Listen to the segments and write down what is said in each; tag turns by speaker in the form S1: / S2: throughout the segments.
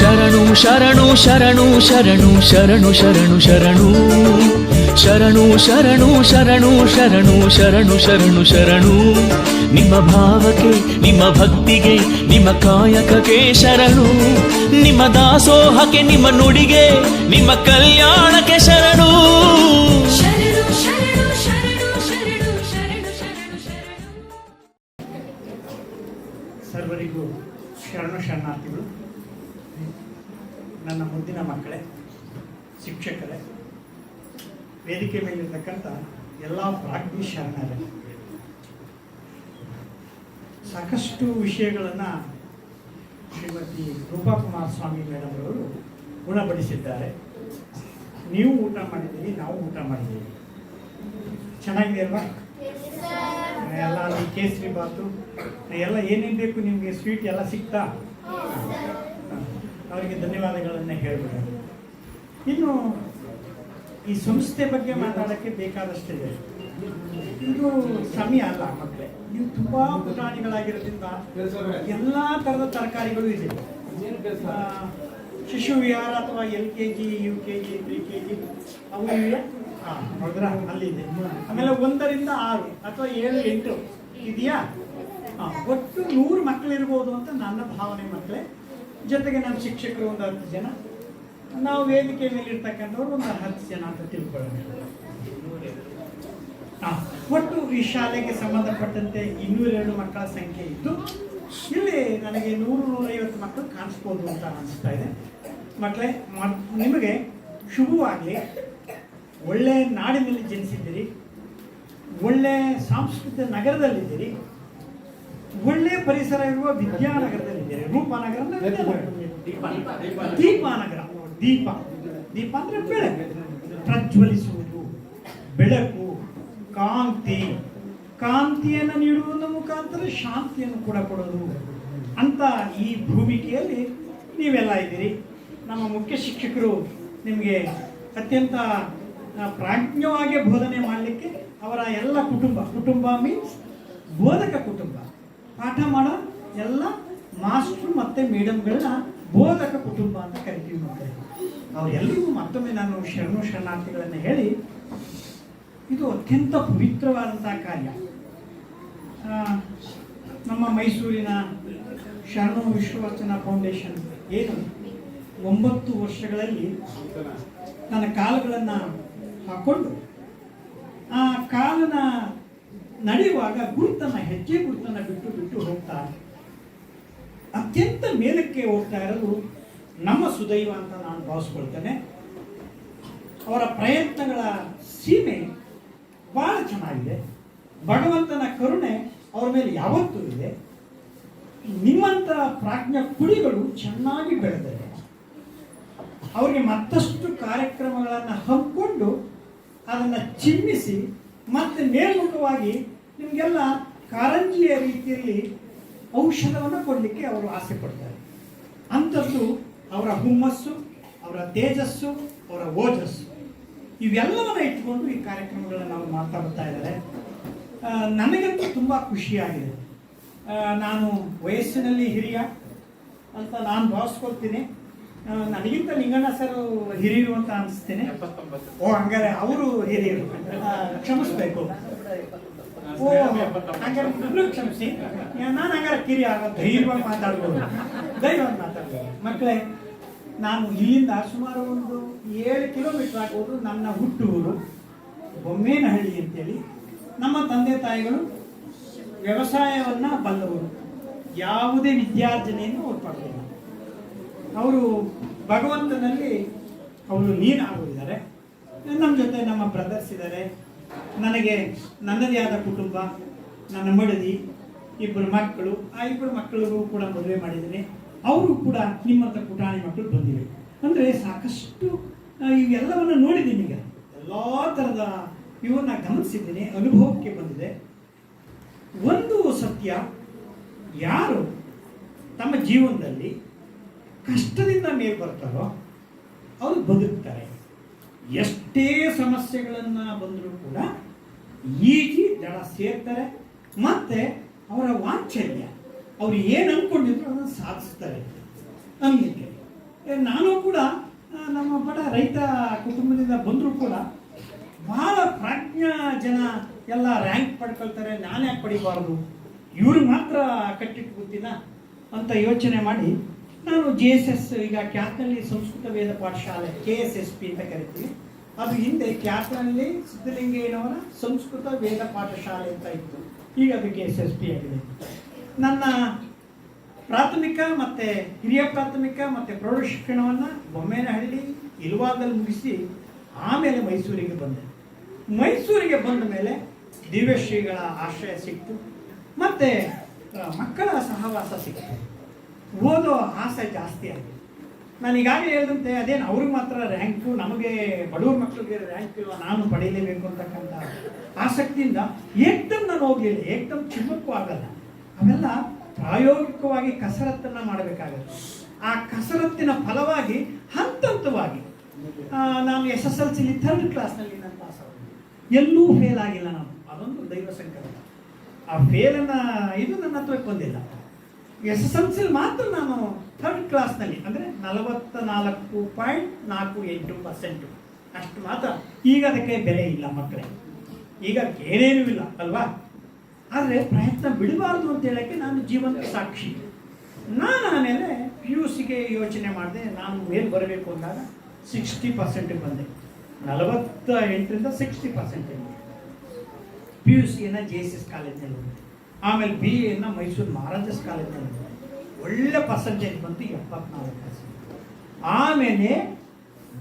S1: ಶರಣು ಶರಣು ಶರಣು ಶರಣು ಶರಣು ಶರಣು ಶರಣು ಶರಣು ಶರಣು ಶರಣು ಶರಣು ಶರಣು ಶರಣು ಶರಣು ನಿಮ್ಮ ಭಾವಕ್ಕೆ ನಿಮ್ಮ ಭಕ್ತಿಗೆ ನಿಮ್ಮ ಕಾಯಕಕ್ಕೆ ಶರಣು ನಿಮ್ಮ ದಾಸೋಹಕ್ಕೆ ನಿಮ್ಮ ನುಡಿಗೆ ನಿಮ್ಮ ಕಲ್ಯಾಣಕ್ಕೆ ಶರಣು
S2: ಶರಣು ಶರಣು ಶರಣು ಶರಣು ಶರಣು ಶರಣು ಶರಣು
S3: ಸರ್ವರಿಗೂ ಶರಣು ಶರಣಾರ್ಥಿಗಳು ನನ್ನ ಮುಂದಿನ ಮಕ್ಕಳೇ, ಶಿಕ್ಷಕರೇ, ವೇದಿಕೆ ಮೇಲಿರ್ತಕ್ಕಂಥ ಎಲ್ಲ ಪ್ರಾಜ್ಞಿ ಸಾಕಷ್ಟು ವಿಷಯಗಳನ್ನು ಶ್ರೀಮತಿ ರೂಪಾ ಕುಮಾರ್ ಸ್ವಾಮಿ ಮೇಡಮ್ ಅವರು ಗುಣಪಡಿಸಿದ್ದಾರೆ. ನೀವು ಊಟ ಮಾಡಿದ್ದೀರಿ, ನಾವು ಊಟ ಮಾಡಿದ್ದೀವಿ. ಚೆನ್ನಾಗಿದೆ ಅಲ್ವಾ? ಎಲ್ಲ ಅಲ್ಲಿ ಕೇಸರಿ ಬಾತು ಎಲ್ಲ ಏನೇನು ಬೇಕು ನಿಮಗೆ? ಸ್ವೀಟ್ ಎಲ್ಲ ಸಿಗ್ತಾ ಅವರಿಗೆ ಧನ್ಯವಾದಗಳನ್ನು ಹೇಳ್ಬೋದು. ಇನ್ನು ಈ ಸಂಸ್ಥೆ ಬಗ್ಗೆ ಮಾತಾಡೋಕ್ಕೆ ಬೇಕಾದಷ್ಟಿದೆ. ಇದು ಸಮಯ ಅಲ್ಲ ಮಕ್ಕಳೇ. ನೀವು ತುಂಬ ಪುಟಾಣಿಗಳಾಗಿರೋದ್ರಿಂದ ಎಲ್ಲ ಥರದ ತರಕಾರಿಗಳು ಇದೆ. ಶಿಶು ವಿಹಾರ ಅಥವಾ L K G, U K G, three K G ಅವು ಇವೆ. ಹಾಂ ಅಲ್ಲಿದೆ. ಆಮೇಲೆ ಒಂದರಿಂದ ಆರು ಅಥವಾ ಏಳು, ಎಂಟು ಇದೆಯಾ? ಹಾಂ ಒಟ್ಟು ನೂರು ಮಕ್ಕಳಿರ್ಬೋದು ಅಂತ ನನ್ನ ಭಾವನೆ ಮಕ್ಕಳೇ. ಜೊತೆಗೆ ನಮ್ಮ ಶಿಕ್ಷಕರು ಒಂದು ಹತ್ತು ಜನ. ನಾವು ವೇದಿಕೆ ಮೇಲೆ ಇರ್ತಕ್ಕಂಥವ್ರು ಒಂದು ಹತ್ತು ಜನ ಅಂತ ತಿಳ್ಕೊಳ್ಳೋಣ. ಒಟ್ಟು ಈ ಶಾಲೆಗೆ ಸಂಬಂಧಪಟ್ಟಂತೆ ಇನ್ನೂರೆರಡು ಮಕ್ಕಳ ಸಂಖ್ಯೆ ಇದ್ದು, ಇಲ್ಲಿ ನನಗೆ ನೂರು ನೂರೈವತ್ತು ಮಕ್ಕಳು ಕಾಣಿಸ್ಬೋದು ಅಂತ ಅನಿಸ್ತಾ ಇದೆ. ಮಕ್ಕಳೇ ನಿಮಗೆ ಶುಭವಾಗಲಿ. ಒಳ್ಳೆ ನಾಡಿನಲ್ಲಿ ಜನಿಸಿದ್ದೀರಿ. ಒಳ್ಳೆ ಸಾಂಸ್ಕೃತಿಕ ನಗರದಲ್ಲಿದ್ದೀರಿ. ಒಳ್ಳೆ ಪರಿಸರ ಇರುವ ವಿದ್ಯಾನಗರದಲ್ಲಿ ರೂಪನಗರ. ದೀಪಾನಗರ. ದೀಪ. ದೀಪ ಅಂದ್ರೆ ಬೆಳಕು ಪ್ರಜ್ವಲಿಸುವುದು ಬೆಳಕು ಕಾಂತಿ. ಕಾಂತಿಯನ್ನು ನೀಡುವುದರ ಮುಖಾಂತರ ಶಾಂತಿಯನ್ನು ಕೂಡ ಕೊಡೋದು. ಅಂತ ಈ ಭೂಮಿಕೆಯಲ್ಲಿ ನೀವೆಲ್ಲ ಇದ್ದೀರಿ. ನಮ್ಮ ಮುಖ್ಯ ಶಿಕ್ಷಕರು ನಿಮಗೆ ಅತ್ಯಂತ ಪ್ರಾಜ್ಞವಾಗಿ ಬೋಧನೆ ಮಾಡಲಿಕ್ಕೆ ಅವರ ಎಲ್ಲ ಕುಟುಂಬ ಕುಟುಂಬ ಮೀನ್ಸ್ ಬೋಧಕ ಕುಟುಂಬ. ಪಾಠ ಮಾಡೋ ಎಲ್ಲ ಮಾಸ್ಟ್ರು ಮತ್ತು ಮೇಡಮ್ಗಳನ್ನ ಬೋಧಕ ಕುಟುಂಬ ಅಂತ ಕರಿತೀವಿ ಮಕ್ಕಳೇ ಅವರೆಲ್ಲರಿಗೂ ಮತ್ತೊಮ್ಮೆ ನಾನು ಶರಣು ಶರಣಾರ್ಥಿಗಳನ್ನು ಹೇಳಿ, ಇದು ಅತ್ಯಂತ ಪವಿತ್ರವಾದಂಥ ಕಾರ್ಯ. ನಮ್ಮ ಮೈಸೂರಿನ ಶರಣು ವಿಶ್ವವಚನ ಫೌಂಡೇಶನ್ ಏನು ಒಂಬತ್ತು ವರ್ಷಗಳಲ್ಲಿ ನನ್ನ ಕಾಲುಗಳನ್ನು ಹಾಕ್ಕೊಂಡು ಆ ಕಾಲನ ನಡೆಯುವಾಗ ಗುರುತನ್ನ ಹೆಜ್ಜೆ ಗುರುತನ್ನ ಬಿಟ್ಟು ಬಿಟ್ಟು ಹೋಗ್ತಾ ಅತ್ಯಂತ ಮೇಲಕ್ಕೆ ಹೋಗ್ತಾ ಇರೋದು ನಮ್ಮ ಸುದೈವ ಅಂತ ನಾನು ಭಾವಿಸ್ಕೊಳ್ತೇನೆ. ಅವರ ಪ್ರಯತ್ನಗಳ ಸೀಮೆ ಬಹಳ ಚೆನ್ನಾಗಿದೆ. ಭಗವಂತನ ಕರುಣೆ ಅವರ ಮೇಲೆ ಯಾವತ್ತೂ ಇದೆ. ನಿಮ್ಮಂಥ ಪ್ರಾಜ್ಞ ಕುಳಿಗಳು ಚೆನ್ನಾಗಿ ಬೆಳೆದರೆ ಅವರಿಗೆ ಮತ್ತಷ್ಟು ಕಾರ್ಯಕ್ರಮಗಳನ್ನು ಹಮ್ಮಿಕೊಂಡು ಅದನ್ನು ಚಿಮ್ಮಿಸಿ ಮತ್ತೆ ಮೇಲ್ಮುಖವಾಗಿ ನಿಮಗೆಲ್ಲ ಕಾರಂಜಿಯ ರೀತಿಯಲ್ಲಿ ಔಷಧವನ್ನು ಕೊಡಲಿಕ್ಕೆ ಅವರು ಆಸೆ ಪಡ್ತಾರೆ. ಅಂಥದ್ದು ಅವರ ಹುಮ್ಮಸ್ಸು, ಅವರ ತೇಜಸ್ಸು, ಅವರ ಓಜಸ್ಸು. ಇವೆಲ್ಲವನ್ನ ಇಟ್ಕೊಂಡು ಈ ಕಾರ್ಯಕ್ರಮಗಳನ್ನು ನಾವು ಮಾಡ್ತಾ ಬರ್ತಾ ಇದ್ದಾರೆ. ನನಗಂತೂ ತುಂಬ ಖುಷಿಯಾಗಿದೆ. ನಾನು ವಯಸ್ಸಿನಲ್ಲಿ ಹಿರಿಯ ಅಂತ ನಾನು ಭಾವಿಸ್ಕೊಳ್ತೀನಿ. ನನಗಿಂತ ಲಿಂಗಣ್ಣ ಸರ್ ಹಿರಿಯರು ಅಂತ ಅನಿಸ್ತೇನೆ. ಓ ಹಂಗಾರೆ ಅವರು ಹಿರಿಯರು. ಕ್ಷಮಿಸ್ಬೇಕು. ಓ ಹಂಗಾರೆ ಕ್ಷಮಿಸಿ. ನಾನು ಹಂಗಾರೆ ಕಿರಿಯ ಧೈರ್ಯವಾಗಿ ಮಾತಾಡ್ಬೋದು. ಧೈರ್ಯವಾಗಿ ಮಾತಾಡ್ಬೋದು. ಮಕ್ಕಳೇ ನಾನು ಇಲ್ಲಿಂದ ಸುಮಾರು ಒಂದು ಏಳು ಕಿಲೋಮೀಟರ್ ಆಗ್ಬೋದು ನನ್ನ ಹುಟ್ಟೂರು ಬೊಮ್ಮೇನಹಳ್ಳಿ ಅಂತೇಳಿ. ನಮ್ಮ ತಂದೆ ತಾಯಿಗಳು ವ್ಯವಸಾಯವನ್ನ ಬಲ್ಲವರು. ಯಾವುದೇ ವಿದ್ಯಾರ್ಜನೆಯನ್ನು ಅವ್ರು ಪಡೆದಿಲ್ಲ. ಅವರು ಭಗವಂತನಲ್ಲಿ ಅವರು ಲೀನಾಗೋಗಿದ್ದಾರೆ ನಮ್ಮ ಜೊತೆ ನಮ್ಮ ಬ್ರದರ್ಸ್ ಇದ್ದಾರೆ. ನನಗೆ ನನ್ನದೇ ಆದ ಕುಟುಂಬ, ನನ್ನ ಮಡದಿ ಇಬ್ಬರು ಮಕ್ಕಳು, ಆ ಇಬ್ಬರು ಮಕ್ಕಳಿಗೂ ಕೂಡ ಮದುವೆ ಮಾಡಿದ್ದೀನಿ. ಅವರು ಕೂಡ ನಿಮ್ಮಂಥ ಪುಟಾಣಿ ಮಕ್ಕಳು ಬಂದಿವೆ. ಅಂದರೆ ಸಾಕಷ್ಟು ಇವೆಲ್ಲವನ್ನು ನೋಡಿದ್ದೀನಿ ಈಗ. ಎಲ್ಲ ಥರದ ಇವನ್ನ ಗಮನಿಸಿದ್ದೀನಿ, ಅನುಭವಕ್ಕೆ ಬಂದಿದೆ. ಒಂದು ಸತ್ಯ, ಯಾರು ತಮ್ಮ ಜೀವನದಲ್ಲಿ ಕಷ್ಟದಿಂದ ಮೇಲ್ ಬರ್ತಾರೋ, ಅವರು ಬದುಕ್ತಾರೆ. ಎಷ್ಟೇ ಸಮಸ್ಯೆಗಳನ್ನು ಬಂದರೂ ಕೂಡ ಈಜಿ ದಡ ಸೇರ್ತಾರೆ, ಮತ್ತೆ ಅವರ ವಾಂಚಲ್ಯ, ಅವ್ರು ಏನು ಅನ್ಕೊಂಡಿದ್ರು ಅದನ್ನು ಸಾಧಿಸ್ತಾರೆ. ನಮಗೆ ನಾನು ಕೂಡ ನಮ್ಮ ಬಡ ರೈತ ಕುಟುಂಬದಿಂದ ಬಂದರೂ ಕೂಡ ಬಹಳ ಪ್ರಾಜ್ಞಾ ಜನ ಎಲ್ಲ ರ್ಯಾಂಕ್ ಪಡ್ಕೊಳ್ತಾರೆ, ನಾನು ಯಾಕೆ ಪಡಿಬಾರ್ದು? ಇವ್ರಿಗೆ ಮಾತ್ರ ಕಟ್ಟಿಟ್ಟು ಅಂತ ಯೋಚನೆ ಮಾಡಿ ನಾನು ಜೆ ಎಸ್ ಎಸ್ ಈಗ ಕ್ಯಾತ್ನಲ್ಲಿ ಸಂಸ್ಕೃತ ವೇದ ಪಾಠಶಾಲೆ ಕೆ ಎಸ್ ಎಸ್ ಪಿ ಅಂತ ಕರಿತೀವಿ. ಅದು ಹಿಂದೆ ಕ್ಯಾತ್ನಲ್ಲಿ ಸಿದ್ದಲಿಂಗಯ್ಯನವರ ಸಂಸ್ಕೃತ ವೇದ ಪಾಠಶಾಲೆ ಅಂತ ಇತ್ತು. ಈಗ ಅದು ಕೆ ಎಸ್ ಎಸ್ ಪಿ ಆಗಿದೆ. ನನ್ನ ಪ್ರಾಥಮಿಕ ಮತ್ತು ಹಿರಿಯ ಪ್ರಾಥಮಿಕ ಮತ್ತು ಪ್ರೌಢ ಶಿಕ್ಷಣವನ್ನು ಬೊಮ್ಮೇನಹಳ್ಳಿ ಇಲ್ವಾದಲ್ಲಿ ಮುಗಿಸಿ ಆಮೇಲೆ ಮೈಸೂರಿಗೆ ಬಂದೆ. ಮೈಸೂರಿಗೆ ಬಂದ ಮೇಲೆ ದಿವ್ಯಶ್ರೀಗಳ ಆಶ್ರಯ ಸಿಕ್ತು. ಮತ್ತು ಮಕ್ಕಳ ಸಹವಾಸ ಸಿಕ್ತು. ಓದೋ ಆಸೆ ಜಾಸ್ತಿ ಆಗಿದೆ. ನಾನು ಈಗಾಗಲೇ ಹೇಳಿದಂತೆ, ಅದೇನು ಅವ್ರಿಗೆ ಮಾತ್ರ ರ್ಯಾಂಕು ನಮಗೆ ಬಡವ್ರ ಮಕ್ಕಳಿಗೆ ರ್ಯಾಂಕ್ ಇಲ್ಲ ನಾನು ಪಡೀಲೇಬೇಕು ಅಂತಕ್ಕಂಥ ಆಸಕ್ತಿಯಿಂದ ಏಕ್ದಮ್ ನಾನು ಹೋಗಲಿಲ್ಲ, ಏಕ್ದಮ್ ಚಿಮ್ಮಕ್ಕೂ ಆಗಲ್ಲ. ಅವೆಲ್ಲ ಪ್ರಾಯೋಗಿಕವಾಗಿ ಕಸರತ್ತನ್ನು ಮಾಡಬೇಕಾಗುತ್ತೆ. ಆ ಕಸರತ್ತಿನ ಫಲವಾಗಿ ಹಂತ ಹಂತವಾಗಿ ನಾನು ಎಸ್ ಎಸ್ ಎಲ್ ಸಿಲಿ ಥರ್ಡ್ ಕ್ಲಾಸ್ನಲ್ಲಿ ನಾನು ಪಾಸ್ ಎಲ್ಲೂ ಫೇಲ್ ಆಗಿಲ್ಲ ನಾನು. ಅದೊಂದು ದೈವ ಸಂಕಲ್ಪ ಆ ಫೇಲನ್ನು ಇದು ನನ್ನ ಹತ್ರಕ್ಕೆ ಬಂದಿಲ್ಲ. ಎಸ್ ಎಸ್ ಎಲ್ ಸಿಲಿ ಮಾತ್ರ ನಾನು ಥರ್ಡ್ ಕ್ಲಾಸ್ನಲ್ಲಿ ಅಂದರೆ ನಲವತ್ತ ನಾಲ್ಕು ಪಾಯಿಂಟ್ ನಾಲ್ಕು ಎಂಟು ಪರ್ಸೆಂಟು ಅಷ್ಟು ಮಾತ್ರ. ಈಗ ಅದಕ್ಕೆ ಬೆಲೆ ಇಲ್ಲ ಮಕ್ಕಳೇ. ಈಗ ಏನೇನೂ ಇಲ್ಲ, ಅಲ್ವಾ? ಆದರೆ ಪ್ರಯತ್ನ ಬಿಡಬಾರ್ದು ಅಂತ ಹೇಳೋಕ್ಕೆ ನಾನು ಜೀವನದ ಸಾಕ್ಷಿ. ನಾನು ಆಮೇಲೆ ಪಿ ಯು ಸಿಗೆ ಯೋಚನೆ ಮಾಡಿದೆ. ನಾನು ಮೇಲೆ ಬರಬೇಕು ಅಂದಾಗ ಸಿಕ್ಸ್ಟಿ ಪರ್ಸೆಂಟಿಗೆ ಬಂದೆ. ನಲವತ್ತ ಎಂಟರಿಂದ ಸಿಕ್ಸ್ಟಿ ಪರ್ಸೆಂಟ್ ಪಿ ಯು ಸಿಯನ್ನು ಜೆ ಎಸ್ ಎಸ್ ಕಾಲೇಜಿನಲ್ಲಿ ಓದಿದೆ ಆಮೇಲೆ ಬಿ ಎನ್ನ ಮೈಸೂರು ಮಹಾರಾಜಸ್ ಕಾಲೇಜಲ್ಲಿ ಒಳ್ಳೆ ಪರ್ಸೆಂಟೇಜ್ ಬಂತು ಎಪ್ಪತ್ನಾಲ್ಕು ಪರ್ಸೆಂಟ್ ಆಮೇಲೆ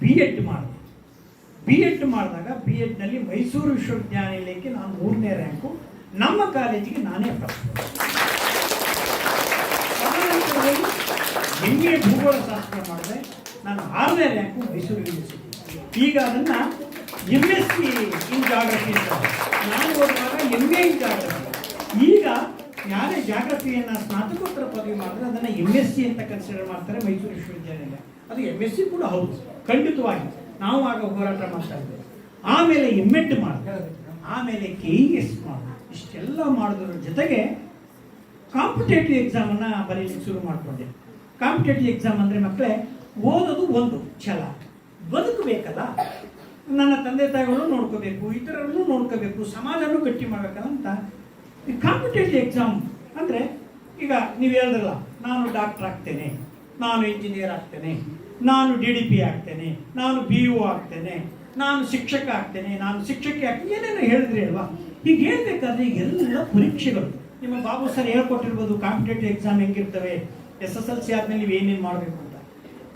S3: ಬಿ ಎಡ್ ಮಾಡಿದೆ. ಬಿ ಎಡ್ ಮಾಡಿದಾಗ ಬಿ ಎಡ್ನಲ್ಲಿ ಮೈಸೂರು ವಿಶ್ವವಿದ್ಯಾನಿಲಯಕ್ಕೆ ನಾನು ಮೂರನೇ ರ್ಯಾಂಕು ನಮ್ಮ ಕಾಲೇಜಿಗೆ ನಾನೇ ಫಸ್ಟ್ ಎಂ ಎ ಭೂಗೋಳ ಶಾಸ್ತ್ರ ಮಾಡಿದೆ. ನಾನು ಆರನೇ ರ್ಯಾಂಕು ಮೈಸೂರು ಯೂನಿವರ್ಸಿಟಿ ಈಗ ಅದನ್ನು M S C in geography ನಾನು ಓದುವಾಗ ಎಂ ಎ ಇನ್ ಜಾಗ್ರಫಿ ಈಗ ಯಾರೇ ಜಾಗ್ರಫಿಯನ್ನು ಸ್ನಾತಕೋತ್ತರ ಪದವಿ ಮಾಡಿದ್ರೆ ಅದನ್ನು ಎಂ ಎಸ್ ಸಿ ಅಂತ ಕನ್ಸಿಡರ್ ಮಾಡ್ತಾರೆ ಮೈಸೂರು ವಿಶ್ವವಿದ್ಯಾನಿಲಯ. ಅದು ಎಂ ಎಸ್ ಸಿ ಕೂಡ ಹೌದು, ಖಂಡಿತವಾಗಿ. ನಾವು ಆಗ ಹೋರಾಟ ಮಾಡ್ತಾ ಇದ್ದೇವೆ. ಆಮೇಲೆ ಎಂ ಎಡ್ ಮಾಡಿದೆ ಆಮೇಲೆ ಕೆ ಇ ಎಸ್ ಮಾಡಿದೆ ಇಷ್ಟೆಲ್ಲ ಮಾಡೋದ್ರ ಜೊತೆಗೆ ಕಾಂಪಿಟೇಟಿವ್ ಎಕ್ಸಾಮನ್ನು ಬರೀಲಿಕ್ಕೆ ಶುರು ಮಾಡಿಕೊಂಡೆ. ಕಾಂಪಿಟೇಟಿವ್ ಎಕ್ಸಾಮ್ ಅಂದರೆ ಮಕ್ಕಳೇ ಓದೋದು ಒಂದು ಛಲ. ಬದುಕಬೇಕಲ್ಲ? ನನ್ನ ತಂದೆ ತಾಯಿಗಳು ನೋಡ್ಕೋಬೇಕು, ಇತರರನ್ನು ನೋಡ್ಕೋಬೇಕು, ಸಮಾಜನೂ ಗಟ್ಟಿ ಮಾಡಬೇಕಲ್ಲ ಅಂತ ಕಾಂಪಿಟೇಟಿವ್ ಎಕ್ಸಾಮ್ ಅಂದರೆ ಈಗ ನೀವು ಹೇಳಿದ್ರಲ್ಲ, ನಾನು ಡಾಕ್ಟರ್ ಆಗ್ತೇನೆ, ನಾನು ಇಂಜಿನಿಯರ್ ಆಗ್ತೇನೆ, ನಾನು ಡಿ ಡಿ ಪಿ ಆಗ್ತೇನೆ, ನಾನು ಬಿ ಯು ಆಗ್ತೇನೆ, ನಾನು ಶಿಕ್ಷಕ ಆಗ್ತೇನೆ, ನಾನು ಶಿಕ್ಷಕಿ ಆಗ್ತೇನೆ, ಏನೇನೋ ಹೇಳಿದ್ರಿ ಅಲ್ವಾ? ಈಗ ಹೇಳ್ಬೇಕಾದ್ರೆ ಎಲ್ಲ ಪರೀಕ್ಷೆಗಳು. ನಿಮ್ಮ ಬಾಬು ಸರ್ ಹೇಳ್ಕೊಟ್ಟಿರ್ಬೋದು ಕಾಂಪಿಟೇಟಿವ್ ಎಕ್ಸಾಮ್ ಹೆಂಗಿರ್ತವೆ ಎಸ್ ಎಸ್ ಎಲ್ ಸಿ ಆದ್ಮೇಲೆ ನೀವು ಏನೇನು ಮಾಡಬೇಕು ಅಂತ.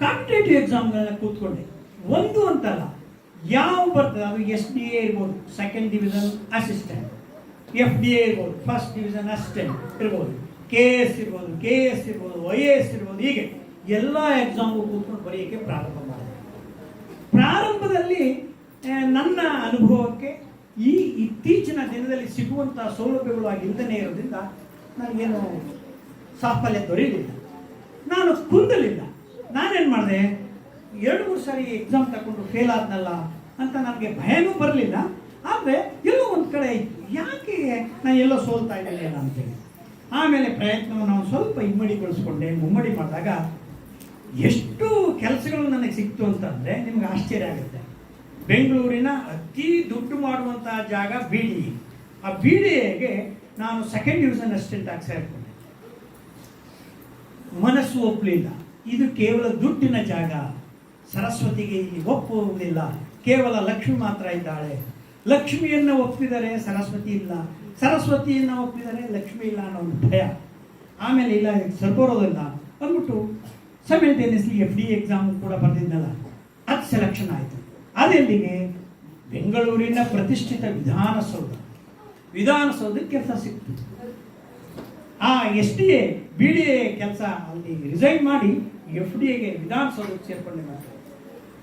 S3: ಕಾಂಪಿಟೇಟಿವ್ ಎಕ್ಸಾಮ್ಗಳನ್ನ ಕೂತ್ಕೊಂಡೆ. ಒಂದು ಅಂತಲ್ಲ, ಯಾವ ಬರ್ತದೆ? ಅದು ಎಸ್ ಡಿ ಎ ಇರ್ಬೋದು second division assistant F D A ಇರ್ಬೋದು ಫಸ್ಟ್ ಡಿವಿಷನ್ ಅಷ್ಟೇ ಇರ್ಬೋದು ಕೆ ಎಸ್ ಇರ್ಬೋದು ಕೆ ಎಸ್ ಇರ್ಬೋದು ವೈ ಎ ಎಸ್ ಇರ್ಬೋದು, ಹೀಗೆ ಎಲ್ಲ ಎಕ್ಸಾಮ್ಗೂ ಕೂತ್ಕೊಂಡು ಬರೆಯೋಕ್ಕೆ ಪ್ರಾರಂಭ ಮಾಡಿದೆ ಪ್ರಾರಂಭದಲ್ಲಿ ನನ್ನ ಅನುಭವಕ್ಕೆ ಈ ಇತ್ತೀಚಿನ ದಿನದಲ್ಲಿ ಸಿಗುವಂಥ ಸೌಲಭ್ಯಗಳು ಆಗಿಲ್ಲದೇ ಇರೋದ್ರಿಂದ ನನಗೇನು ಸಾಫಲ್ಯ ದೊರೆಯಲಿಲ್ಲ. ನಾನು ಕುಂದಲಿಲ್ಲ. ನಾನೇನು ಮಾಡಿದೆ, ಎರಡು ಮೂರು ಸಾರಿ ಎಕ್ಸಾಮ್ ತಗೊಂಡು ಫೇಲ್ ಆದ್ನಲ್ಲ ಅಂತ ನನಗೆ ಭಯನೂ ಬರಲಿಲ್ಲ. ಆದರೆ ಎಲ್ಲೋ ಒಂದು ಕಡೆ ಇತ್ತು ಯಾಕೆ ನಾನು ಎಲ್ಲೋ ಸೋಲ್ತಾ ಇದ್ದೀನಿ ಅಂತೇಳಿ ಆಮೇಲೆ ಪ್ರಯತ್ನವನ್ನು ನಾವು ಸ್ವಲ್ಪ ಇಮ್ಮಡಿಗೊಳಿಸ್ಕೊಂಡೆ, ಮುಮ್ಮಡಿ ಮಾಡಿದಾಗ ಎಷ್ಟು ಕೆಲಸಗಳು ನನಗೆ ಸಿಕ್ತು ಅಂತಂದರೆ ನಿಮ್ಗೆ ಆಶ್ಚರ್ಯ ಆಗುತ್ತೆ. ಬೆಂಗಳೂರಿನ ಅತಿ ದುಡ್ಡು ಮಾಡುವಂತಹ ಜಾಗ ಬಿ ಡಿ ಆ ಬಿ ಡಿ ನಾನು ಸೆಕೆಂಡ್ ಡಿವಿಷನ್ ಅಸಿಸ್ಟೆಂಟ್ ಆಗಿ ಸೇರಿಕೊಂಡೆ. ಮನಸ್ಸು ಒಪ್ಪಲಿಲ್ಲ ಇದು ಕೇವಲ ದುಡ್ಡಿನ ಜಾಗ. ಸರಸ್ವತಿಗೆ ಇಲ್ಲಿ ಒಪ್ಪುವುದಿಲ್ಲ. ಕೇವಲ ಲಕ್ಷ್ಮಿ ಮಾತ್ರ ಇದ್ದಾಳೆ. ಲಕ್ಷ್ಮಿಯನ್ನು ಒಪ್ಪಿದರೆ ಸರಸ್ವತಿ ಇಲ್ಲ. ಸರಸ್ವತಿಯನ್ನು ಒಪ್ಪಿದರೆ ಲಕ್ಷ್ಮಿ ಇಲ್ಲ ಅನ್ನೋ ಒಂದು ಭಯ. ಆಮೇಲೆ ಇಲ್ಲ ಅಂದ್ಬಿಟ್ಟು ಅಂದ್ಬಿಟ್ಟು ಸೈಮಲ್ಟೇನಿಯಸ್ಲಿ ಎಫ್ ಡಿ ಎಕ್ಸಾಮ್ ಕೂಡ ಬರೆದಿದ್ದಲ್ಲ. ಅದು ಸೆಲೆಕ್ಷನ್ ಆಯಿತು. ಅದೆಲ್ಲಿಗೆ? ಬೆಂಗಳೂರಿನ ಪ್ರತಿಷ್ಠಿತ ವಿಧಾನಸೌಧ. ವಿಧಾನಸೌಧಕ್ಕೆ ಕೆಲಸ ಸಿಕ್ತು. ಆ S D A, B D A ಕೆಲಸ ಅಲ್ಲಿ ರಿಸೈನ್ ಮಾಡಿ ಎಫ್ ಡಿ ಎಗೆ ವಿಧಾನಸೌಧಕ್ಕೆ ಸೇರ್ಕೊಂಡೆ ಮಾಡ್ತಾರೆ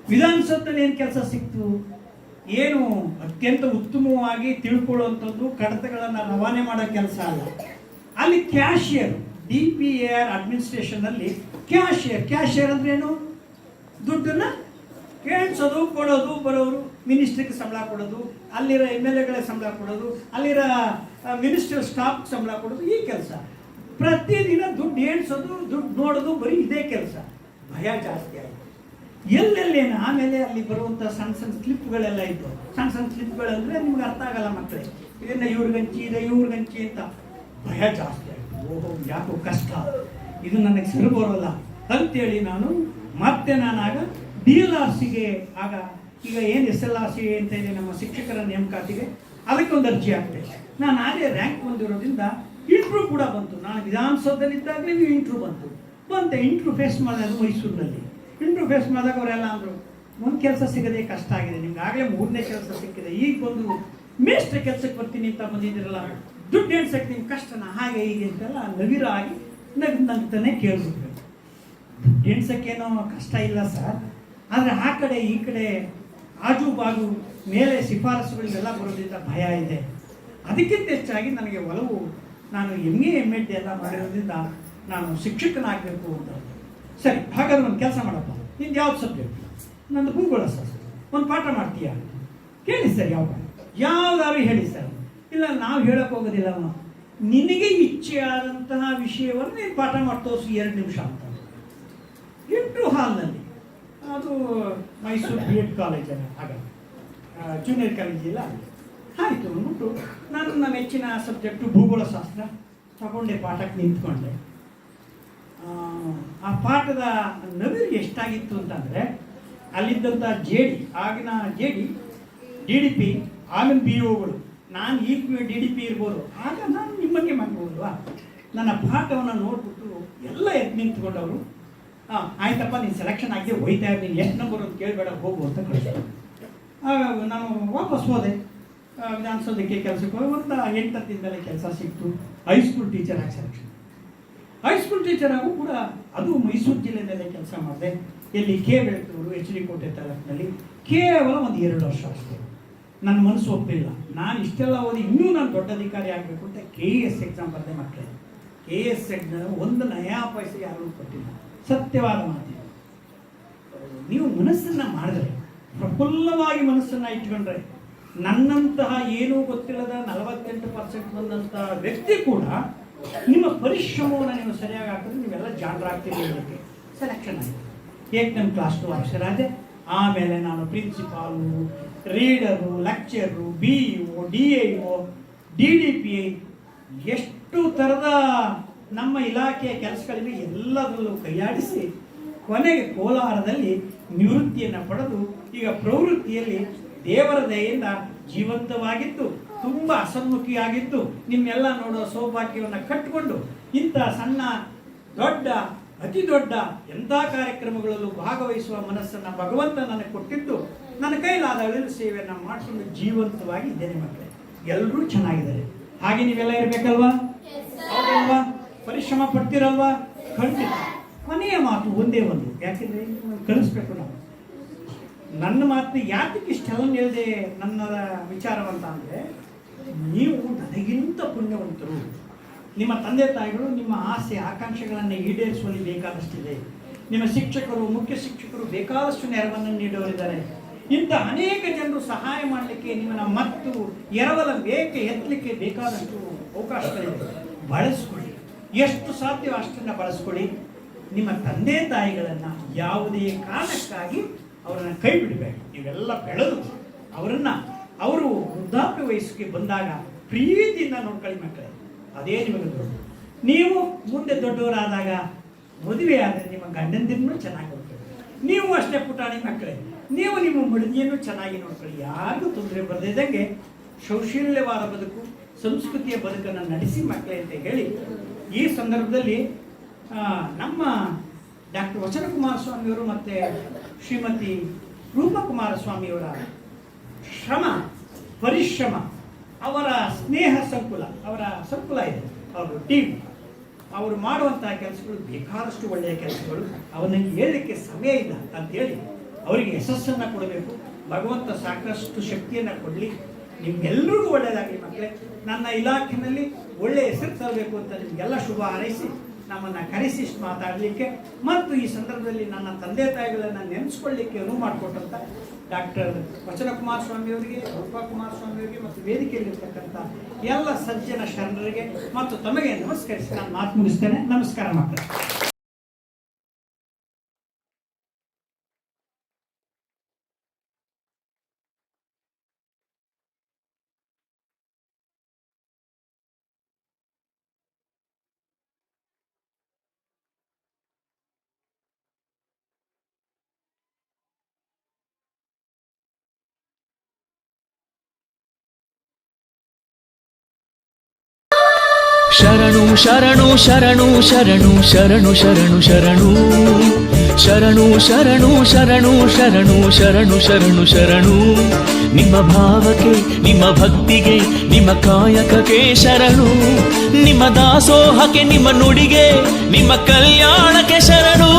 S3: ವಿಧಾನಸೌಧದಲ್ಲಿ ಏನು ಕೆಲಸ ಸಿಕ್ತು? ಏನು ಅತ್ಯಂತ ಉತ್ತಮವಾಗಿ ತಿಳ್ಕೊಳ್ಳುವಂಥದ್ದು ಕಡತಗಳನ್ನು ರವಾನೆ ಮಾಡೋ ಕೆಲಸ ಅಲ್ಲ. ಅಲ್ಲಿ cashier D P A R ಅಡ್ಮಿನಿಸ್ಟ್ರೇಷನಲ್ಲಿ cashier cashier ಅಂದ್ರೆ ಏನು? ದುಡ್ಡನ್ನು ಕೇಳಿಸೋದು, ಕೊಡೋದು, ಬರೋರು ಮಿನಿಸ್ಟ್ರಿಗೆ ಸಂಬಳ ಕೊಡೋದು, ಅಲ್ಲಿರೋ ಎಂ ಎಲ್ ಎಗಳಿಗೆ ಸಂಬಳ ಕೊಡೋದು, ಅಲ್ಲಿರೋ ಮಿನಿಸ್ಟರ್ ಸ್ಟಾಫ್ ಸಂಬಳ ಕೊಡೋದು, ಈ ಕೆಲಸ. ಪ್ರತಿದಿನ ದುಡ್ಡು ಏಳ್ಸೋದು, ದುಡ್ಡು ನೋಡೋದು ಬರೀ ಇದೇ ಕೆಲಸ. ಭಯ ಜಾಸ್ತಿ ಆಯಿತು. ಎಲ್ಲೆಲ್ಲೇನು? ಆಮೇಲೆ ಅಲ್ಲಿ ಬರುವಂಥ ಸಣ್ಣ ಸಣ್ಣ ಸ್ಲಿಪ್ಗಳೆಲ್ಲ ಇತ್ತು ಸಣ್ಣ ಸಣ್ಣ ಸ್ಲಿಪ್ಗಳಂದ್ರೆ ನಿಮ್ಗೆ ಅರ್ಥ ಆಗಲ್ಲ ಮಕ್ಕಳೇ ಇದನ್ನ ಇವ್ರಿಗಂಚಿ ಇದೆ ಇವ್ರಿಗಂಚಿ ಅಂತ ಭಯ ಜಾಸ್ತಿ ಆಯಿತು. ಓಹೋ, ಯಾಕೋ ಕಷ್ಟ. ಇದು ನನಗೆ ಸರಿ ಬರೋಲ್ಲ. ಅಂತೇಳಿ ನಾನು ಮತ್ತೆ ನಾನಾಗ ಡಿ ಎಲ್ ಆರ್ ಆಗ ಈಗ ಏನು ಎಸ್ ಎಲ್ ಆರ್ ಸಿ ಅಂತ ಇದೆ ನಮ್ಮ ಶಿಕ್ಷಕರ ನೇಮಕಾತಿಗೆ ಅದಕ್ಕೊಂದು ಅರ್ಜಿ ಹಾಕಿದೆ. ನಾನು ಆಗಲೇ ರ್ಯಾಂಕ್ ಬಂದಿರೋದ್ರಿಂದ ಇಂಟ್ರೂ ಕೂಡ ಬಂತು. ನಾನು ವಿಧಾನಸೌಧದಲ್ಲಿದ್ದಾಗಲೇ ಇಂಟ್ರೂ ಬಂತು. ಬಂತೆ ಇಂಟ್ರೂ ಫೇಸ್ ಮಾಡಿದೆ ಮೈಸೂರಿನಲ್ಲಿ. ಇಂಟ್ರೂ ಫೇಸ್ ಮಾಡಿದಾಗ ಅವರೆಲ್ಲ ಅಂದರು, ಒಂದು ಕೆಲಸ ಸಿಗದೆ ಕಷ್ಟ ಆಗಿದೆ, ನಿಮ್ಗೆ ಆಗಲೇ ಮೂರನೇ ಕೆಲಸ ಸಿಕ್ಕಿದೆ, ಈಗ ಬಂದು ಮೇಷ್ಟ್ರ ಕೆಲಸಕ್ಕೆ ಬರ್ತೀನಿ ಅಂತ ಬಂದಿದ್ದೀರಲ್ಲ ದುಡ್ಡು ಎಣ್ಸಕ್ಕೆ ನಿಮ್ಗೆ ಕಷ್ಟನ ಹಾಗೆ ಹೀಗೆ ಅಂತೆಲ್ಲ ನವಿರಾಗಿ ನಗ್ ಕೇಳಿಸಿದ್ರು ದುಡ್ಡು ಎಣ್ಸಕ್ಕೇನೋ ಕಷ್ಟ ಇಲ್ಲ ಸರ್, ಆದರೆ ಆ ಕಡೆ ಈ ಕಡೆ ಆಜು ಬಾಜು ಮೇಲೆ ಶಿಫಾರಸುಗಳಿಗೆಲ್ಲ ಬರೋದ್ರಿಂದ ಭಯ ಇದೆ. ಅದಕ್ಕಿಂತ ಹೆಚ್ಚಾಗಿ ನನಗೆ ಒಲವು, ನಾನು ಎಂ ಎ ಎಂ ಎಡ್ ಎಲ್ಲ ಮಾಡಿರೋದ್ರಿಂದ ನಾನು ಶಿಕ್ಷಕನಾಗಬೇಕು ಅಂತ. ಸರಿ, ಹಾಗಾದ್ರೆ ಒಂದು ಕೆಲಸ ಮಾಡಪ್ಪ. ನಿಂದು ಯಾವ್ದು ಸಬ್ಜೆಕ್ಟ್ ನಂದು ಭೂಗೋಳ ಸರ್ ಒಂದು ಪಾಠ ಮಾಡ್ತೀಯಾ? ಕೇಳಿ ಸರ್, ಯಾವ ಯಾವ್ದಾದ್ರು ಹೇಳಿ ಸರ್. ಇಲ್ಲ, ನಾವು ಹೇಳಕ್ ಅವನು ನಿನಗೆ ಇಚ್ಛೆಯಾದಂತಹ ವಿಷಯವನ್ನು ನೀನು ಪಾಠ ಮಾಡಿ ತೋರಿಸು, ಎರಡು ನಿಮಿಷ ಅಂತ. ಇಂಟ್ರು ಹಾಲ್ನಲ್ಲಿ. ಅದು ಮೈಸೂರು ಬಿ ಎಡ್ ಕಾಲೇಜಲ್ಲಿ ಆಗ ಜೂನಿಯರ್ ಕಾಲೇಜ್ ಇಲ್ಲ ಆಯಿತು ಅಂದ್ಬಿಟ್ಟು ನಾನು ನನ್ನ ನೆಚ್ಚಿನ ಸಬ್ಜೆಕ್ಟು ಭೂಗೋಳಶಾಸ್ತ್ರ ತಗೊಂಡೆ ಪಾಠಕ್ಕೆ ನಿಂತ್ಕೊಂಡೆ. ಆ, ಪಾಠದ ನವಿಲು ಎಷ್ಟಾಗಿತ್ತು ಅಂತಂದರೆ ಅಲ್ಲಿದ್ದಂಥ ಜೆ ಡಿ ಆಗಿನ J D D D P ಆಗಿನ ಬಿ ಒಗಳು. ನಾನು ಈಗ ಡಿ ಡಿ ಪಿ ಇರ್ಬೋದು. ಆಗ ನಾನು ನಿಮ್ಮಂಗೆ ಮಾಡ್ಬೋದಲ್ವಾ? ನನ್ನ ಪಾಠವನ್ನು ನೋಡಿಬಿಟ್ಟು ಎಲ್ಲ ಎದ್ದು ನಿಂತ್ಕೊಂಡವರು ಹಾಂ ಆಯ್ತಪ್ಪ ನೀನು ಸೆಲೆಕ್ಷನ್ ಆಗಿದೆ ಹೋಯ್ತಾ ನೀನು ಎಷ್ಟು ನಂಬರ್ ಅಂತ ಕೇಳಬೇಡ ಹೋಗು ಅಂತ ಕಳಿಸ್ತಾರೆ ಆಗ ನಾನು ವಾಪಸ್ ಹೋದೆ. ವಿಧಾನಸೌಧಕ್ಕೆ ಕೆಲಸಕ್ಕೆ ಹೋಗಿ ಒಂದು ಎಂಟು ಮೇಲೆ ಕೆಲಸ ಸಿಕ್ತು. ಹೈಸ್ಕೂಲ್ ಟೀಚರ್ ಆಗಿ ಸೆಲೆಕ್ಷನ್ ಹೈಸ್ಕೂಲ್ ಟೀಚರ್ ಆಗು ಕೂಡ ಅದು ಮೈಸೂರು ಜಿಲ್ಲೆಯಲ್ಲೇ ಕೆಲಸ ಮಾಡಿದೆ. ಎಲ್ಲಿ ಕೆ ಬೆಳತೂರು ಎಚ್ ಡಿ ಕೋಟೆ ತಾಲೂಕಿನಲ್ಲಿ ಕೇವಲ ಒಂದು ಎರಡು ವರ್ಷ ಅಷ್ಟೇ. ನನ್ನ ಮನಸ್ಸು ಒಪ್ಪಿಲ್ಲ. ನಾನು ಇಷ್ಟೆಲ್ಲ ಓದಿ ಇನ್ನೂ ನಾನು ದೊಡ್ಡ ಅಧಿಕಾರಿ ಆಗಬೇಕು ಅಂತ ಕೆ ಎಸ್ ಎಕ್ಸಾಮ್ ಬರದೆ ಮಕ್ಕಳೇ. ಕೆ ಇ ಎಸ್ ಎಕ್ಸಾಮ್ ಒಂದು ನಯಾ ಪೈಸೆ ಯಾರೂ ಕೊಟ್ಟಿಲ್ಲ. ಸತ್ಯವಾದ ಮಾತಿದೆ. ನೀವು ಮನಸ್ಸನ್ನು ಮಾಡಿದ್ರೆ, ಪ್ರಫುಲ್ಲವಾಗಿ ಮನಸ್ಸನ್ನು ಇಟ್ಕೊಂಡ್ರೆ, ನನ್ನಂತಹ ಏನೂ ಗೊತ್ತಿಲ್ಲದ ನಲವತ್ತೆಂಟು ಪರ್ಸೆಂಟ್ ಬಂದಂತಹ ವ್ಯಕ್ತಿ ಕೂಡ ನಿಮ್ಮ ಪರಿಶ್ರಮವನ್ನು ನೀವು ಸರಿಯಾಗಿ ಹಾಕಿದ್ರೆ ನೀವೆಲ್ಲ ಜಾಣರಾಗ್ತೀರಿ ಅನ್ನೋದಕ್ಕೆ ಸೆಲೆಕ್ಷನ್ ಆಯಿತು. ಏಕ್ ನಮ್ಮ ಕ್ಲಾಸ್ ಟು ಅಕ್ಷರಾದೆ ಆಮೇಲೆ ನಾನು principal reader lecturer B O D A O D D P I ಎಷ್ಟು ಥರದ ನಮ್ಮ ಇಲಾಖೆಯ ಕೆಲಸಗಳಿಗೆ ಎಲ್ಲದರಲ್ಲೂ ಕೈಯಾಡಿಸಿ ಕೊನೆಗೆ ಕೋಲಾರದಲ್ಲಿ ನಿವೃತ್ತಿಯನ್ನು ಪಡೆದು ಈಗ ಪ್ರವೃತ್ತಿಯಲ್ಲಿ ದೇವರ ದಯೆಯಿಂದ ಜೀವಂತವಾಗಿದ್ದು. ತುಂಬ ಅಸನ್ಮುಖಿಯಾಗಿದ್ದು ನಿಮ್ಮೆಲ್ಲ ನೋಡೋ ಸೌಭಾಗ್ಯವನ್ನು ಕಟ್ಟಿಕೊಂಡು ಇಂಥ ಸಣ್ಣ, ದೊಡ್ಡ, ಅತಿ ದೊಡ್ಡ ಎಂಥ ಕಾರ್ಯಕ್ರಮಗಳಲ್ಲೂ ಭಾಗವಹಿಸುವ ಮನಸ್ಸನ್ನು ಭಗವಂತ ನನಗೆ ಕೊಟ್ಟಿದ್ದು ನನ್ನ ಕೈಲಾದ ಅಳಿಲು ಸೇವೆಯನ್ನು ಮಾಡಿಕೊಂಡು ಜೀವಂತವಾಗಿ ಇದ್ದೇನೆ ಮಕ್ಕಳೇ. ಎಲ್ಲರೂ ಚೆನ್ನಾಗಿದ್ದಾರೆ. ಹಾಗೆ ನೀವೆಲ್ಲ ಇರಬೇಕಲ್ವಾ? ಹೌದಲ್ವಾ? ಪರಿಶ್ರಮ ಪಡ್ತಿರಲ್ವಾ? ಖಂಡಿತ. ಮನೆಯ ಮಾತು ಒಂದೇ ಒಂದು. ಯಾಕೆಂದ್ರೆ ಕಲಿಸ್ಬೇಕು ನಾವು. ನನ್ನ ಮಾತು ಯಾತಕ್ಕೆ ಇಷ್ಟೆಲ್ಲ ಹೇಳಿದೆ ನನ್ನ ವಿಚಾರವಂತ ಅಂದರೆ ನೀವು ನನಗಿಂತ ಪುಣ್ಯವಂತರು. ನಿಮ್ಮ ತಂದೆ ತಾಯಿಗಳು ನಿಮ್ಮ ಆಸೆ, ಆಕಾಂಕ್ಷೆಗಳನ್ನು ಈಡೇರಿಸುವಲ್ಲಿ ಬೇಕಾದಷ್ಟಿದೆ. ನಿಮ್ಮ ಶಿಕ್ಷಕರು, ಮುಖ್ಯ ಶಿಕ್ಷಕರು ಬೇಕಾದಷ್ಟು ನೆರವನ್ನು ನೀಡುವರಿದ್ದಾರೆ ಇಂಥ ಅನೇಕ ಜನರು ಸಹಾಯ ಮಾಡಲಿಕ್ಕೆ ನಿಮ್ಮನ್ನು ಮತ್ತು ಎರವಲ ಬೇಕೆ ಎತ್ತಲಿಕ್ಕೆ ಬೇಕಾದಷ್ಟು ಅವಕಾಶಗಳಿವೆ. ಬಳಸ್ಕೊಳ್ಳಿ. ಎಷ್ಟು ಸಾಧ್ಯವೋ ಅಷ್ಟನ್ನು ಬಳಸ್ಕೊಳ್ಳಿ. ನಿಮ್ಮ ತಂದೆ ತಾಯಿಗಳನ್ನು ಯಾವುದೇ ಕಾರಣಕ್ಕಾಗಿ ಅವರನ್ನು ಕೈ ಬಿಡಬೇಕು ನೀವೆಲ್ಲ ಬೆಳೆದು ಅವರನ್ನ ಅವರು ವೃದ್ಧಾಪ್ಯ ವಯಸ್ಸಿಗೆ ಬಂದಾಗ ಪ್ರೀತಿಯಿಂದ ನೋಡ್ಕೊಳ್ಳಿ ಮಕ್ಕಳೇ, ಅದೇ ನಿಮಗೆ ದೊಡ್ಡ ನೀವು ಮುಂದೆ ದೊಡ್ಡವರಾದಾಗ ಮದುವೆ ಆದರೆ ನಿಮ್ಮ ಗಂಡಂದಿರನ್ನು ಚೆನ್ನಾಗಿ ನೋಡ್ಕೊಳ್ಳಿ. ನೀವು ಅಷ್ಟೇ ಪುಟಾಣಿ ಮಕ್ಕಳೇ, ನೀವು ನಿಮ್ಮ ಮಡದಿಯನ್ನು ಚೆನ್ನಾಗಿ ನೋಡ್ಕೊಳ್ಳಿ. ಯಾರಿಗೂ ತೊಂದರೆ ಬರದಿದ್ದಂಗೆ ಶೌಶಲ್ಯವಾದ ಬದುಕು, ಸಂಸ್ಕೃತಿಯ ಬದುಕನ್ನು ನಡೆಸಿ ಮಕ್ಕಳೇ ಅಂತ ಹೇಳಿ ಈ ಸಂದರ್ಭದಲ್ಲಿ ನಮ್ಮ ಡಾಕ್ಟರ್ ವಚನ ಕುಮಾರಸ್ವಾಮಿಯವರು ಮತ್ತು ಶ್ರೀಮತಿ ರೂಪಾ ಕುಮಾರಸ್ವಾಮಿಯವರ ಶ್ರಮ ಪರಿಶ್ರಮ, ಅವರ ಸ್ನೇಹ ಸಂಕುಲ, ಅವರ ಸಂಕುಲ ಇದೆ, ಅವರು ಟೀಮ್ ಅವರು ಮಾಡುವಂತಹ ಕೆಲಸಗಳು ಬೇಕಾದಷ್ಟು ಒಳ್ಳೆಯ ಕೆಲಸಗಳು. ಅವನ್ನ ಹೇಳಲಿಕ್ಕೆ ಸಮಯ ಇಲ್ಲ ಅಂತೇಳಿ ಅವರಿಗೆ ಯಶಸ್ಸನ್ನು ಕೊಡಬೇಕು. ಭಗವಂತ ಸಾಕಷ್ಟು ಶಕ್ತಿಯನ್ನು ಕೊಡಲಿ. ನಿಮ್ಗೆಲ್ರಿಗೂ ಒಳ್ಳೆಯದಾಗಲಿ ಮಕ್ಕಳೇ. ನನ್ನ ಇಲಾಖೆಯಲ್ಲಿ ಒಳ್ಳೆಯ ಹೆಸರು ತರಬೇಕು ಅಂತ ನಿಮಗೆಲ್ಲ ಶುಭ ಹಾರೈಸಿ. ನಮ್ಮನ್ನು ಕರೆಸಿ ಮಾತಾಡಲಿಕ್ಕೆ ಮತ್ತು ಈ ಸಂದರ್ಭದಲ್ಲಿ ನನ್ನ ತಂದೆ ತಾಯಿಗಳನ್ನು ನೆನೆಸ್ಕೊಳ್ಳಿಕ್ಕೆ ಅನುವು ಮಾಡಿಕೊಟ್ಟಂಥ ಡಾಕ್ಟರ್ ವಚನ ಕುಮಾರಸ್ವಾಮಿ ಅವರಿಗೆ ರೂಪಾ ಕುಮಾರಸ್ವಾಮಿ ಅವರಿಗೆ ಮತ್ತು ವೇದಿಕೆಯಲ್ಲಿರ್ತಕ್ಕಂಥ ಎಲ್ಲ ಸಜ್ಜನ ಶರಣರಿಗೆ ಮತ್ತು ತಮಗೆ ನಮಸ್ಕರಿಸಿ ನಾನು ಮಾತು ಮುಗಿಸ್ತೇನೆ. ನಮಸ್ಕಾರ ಮಕ್ಕಳು
S1: ಶರಣು ಶರಣು ಶರಣು ಶರಣು ಶರಣು ಶರಣು ಶರಣು ಶರಣು ಶರಣು ಶರಣು ಶರಣು ಶರಣು ಶರಣು ಶರಣು ನಿಮ್ಮ ಭಾವಕ್ಕೆ ನಿಮ್ಮ ಭಕ್ತಿಗೆ ನಿಮ್ಮ ಕಾಯಕಕ್ಕೆ ಶರಣು ನಿಮ್ಮ ದಾಸೋಹಕ್ಕೆ ನಿಮ್ಮ ನುಡಿಗೆ ನಿಮ್ಮ ಕಲ್ಯಾಣಕ್ಕೆ
S2: ಶರಣು